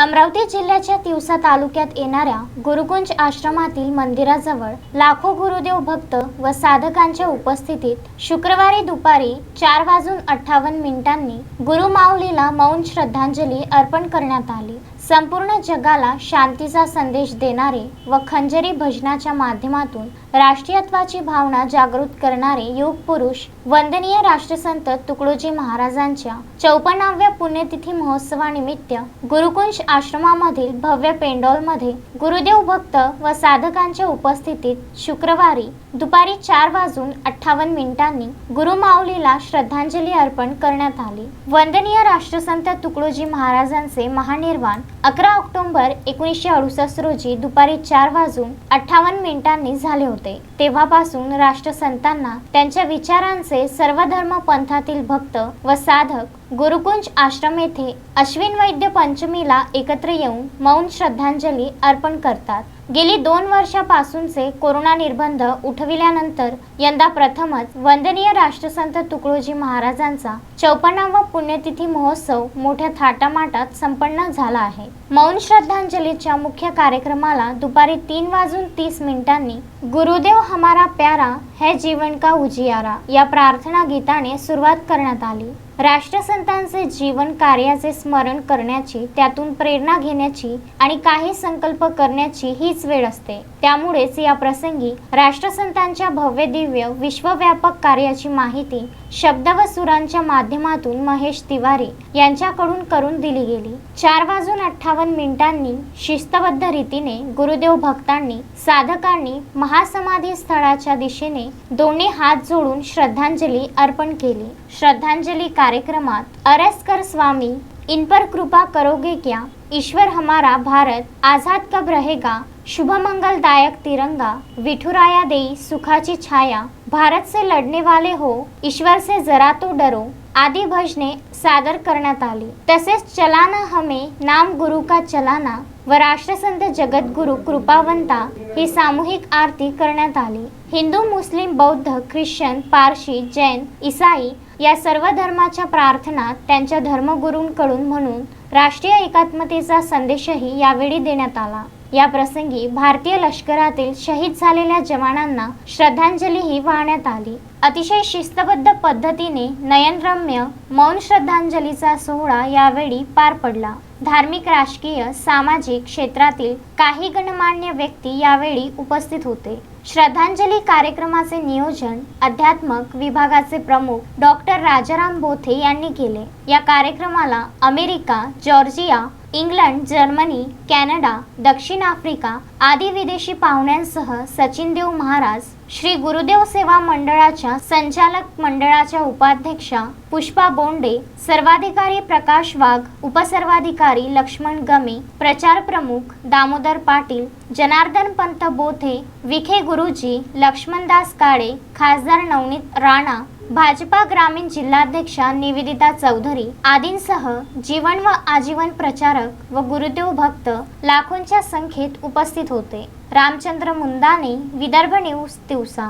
अमरावती जिल्ह्याच्या तिवसा तालुक्यात येणाऱ्या गुरुकुंज आश्रमातील मंदिराजवळ लाखो गुरुदेव भक्त व साधकांच्या उपस्थितीत शुक्रवारी दुपारी चार वाजून अठ्ठावन्न मिनिटांनी गुरुमाऊलीला मौन श्रद्धांजली अर्पण करण्यात आली. संपूर्ण जगाला शांतीचा संदेश देणारे व खंजरी भजनाच्या माध्यमातून राष्ट्रीयत्वाची भावना जागृत करणारे युग पुरुष वंदनीय राष्ट्रसंत तुकडोजी महाराजांच्या चौपन्नाव्या पुण्यतिथी महोत्सवानिमित्त गुरुकुंज आश्रमामधील भव्य पेंडॉलमध्ये गुरुदेव भक्त व साधकांच्या उपस्थितीत शुक्रवारी दुपारी चार वाजून अठ्ठावन्न मिनिटांनी गुरुमाऊलीला श्रद्धांजली अर्पण करण्यात आली. वंदनीय राष्ट्रसंत तुकडोजी महाराजांचे महानिर्वाण अकरा ऑक्टोबर एकोणीसशे अडुसष्ट रोजी दुपारी चार वाजून अठ्ठावन्न मिनिटांनी झाले होते. तेव्हापासून राष्ट्रसंतांना त्यांच्या विचारांचे सर्व धर्म पंथातील भक्त व साधक गुरुकुंज आश्रम येथे अश्विन वैद्य पंचमीला एकत्र येऊन मौन श्रद्धांजली अर्पण करतात. गेली दोन वर्षापासूनचे कोरोना निर्बंध उठविल्यानंतर यंदा प्रथमच वंदनीय राष्ट्रसंत तुकडोजी महाराजांचा चौपन्नावा पुण्यतिथी महोत्सव मोठ्या थाटामाटात संपन्न झाला आहे. मौन श्रद्धांजलीच्या मुख्य कार्यक्रमाला दुपारी तीन वाजून तीस मिनिटांनी गुरुदेव हमारा प्यारा है जीवन का उजियारा या प्रार्थना गीताने सुरुवात करण्यात आली. राष्ट्रसंतांचे जीवन कार्याचे स्मरण करण्याची त्यातून प्रेरणा घेण्याची आणि काही संकल्प करण्याची हीच वेळ असते. त्यामुळेच या प्रसंगी राष्ट्रसंतांच्या भव्य दिव्य विश्वव्यापक कार्याची माहिती शब्द व सुरांच्या माध्यमातून महेश तिवारी यांच्याकडून करून दिली गेली. चार वाजून अठ्ठावन्न मिनिटांनी शिस्तबद्ध रीतीने गुरुदेव भक्तांनी साधकांनी महासमाधी स्थळाच्या दिशेने दोन्ही हात जोडून श्रद्धांजली अर्पण केली. श्रद्धांजली कार्यक्रमात अरस्कर स्वामी इन पर कृपा करोगे क्या? ईश्वर हमारा भारत आझाद कब रहेगा? शुभ मंगलदायक तिरंगा विठुराया देई सुखाची छाया भारत से लढने वाले हो ईश्वर से जरा तो डरो आदी भजने सादर करण्यात आली. तसेच चलाना हमे नाम गुरु का चलाना व राष्ट्रसंत जगद्गुरु कृपावंता ही सामूहिक आरती करण्यात आली. हिंदू मुस्लिम बौद्ध ख्रिश्चन पारशी जैन इसाई या सर्व धर्माच्या प्रार्थना त्यांच्या धर्मगुरूंकडून म्हणून राष्ट्रीय एकात्मतेचा संदेशही यावेळी देण्यात आला. या प्रसंगी भारतीय लष्करातील शहीद झालेल्या जवानांना श्रद्धांजलीही वाहण्यात आली. अतिशय शिस्तबद्ध पद्धतीने नयनरम्य मौन श्रद्धांजलीचा सोहळा यावेळी पार पडला. धार्मिक राजकीय सामाजिक क्षेत्रातील काही गणमान्य व्यक्ती यावेळी उपस्थित होते. श्रद्धांजली कार्यक्रमाचे नियोजन अध्यात्मक विभागाचे प्रमुख डॉक्टर राजाराम बोथे यांनी केले. या कार्यक्रमाला America Georgia England Germany Canada दक्षिण आफ्रिका आदी विदेशी पाहुण्यांसह सचिन देव महाराज श्री गुरुदेव सेवा मंडळाच्या संचालक मंडळाच्या उपाध्यक्षा पुष्पा बोंडे सर्वाधिकारी प्रकाश वाघ उपसर्वाधिकारी लक्ष्मण गमे प्रचार प्रमुख दामोदर पाटील जनार्दन पंत बोथे विखे गुरुजी लक्ष्मणदास काळे खासदार नवनीत राणा भाजपा ग्रामीण जिल्हाध्यक्षा निवेदिता चौधरी आदींसह जीवन व आजीवन प्रचारक व गुरुदेव भक्त लाखोंच्या संख्येत उपस्थित होते. रामचंद्र मुंदाने विदर्भ न्यूज दिवसा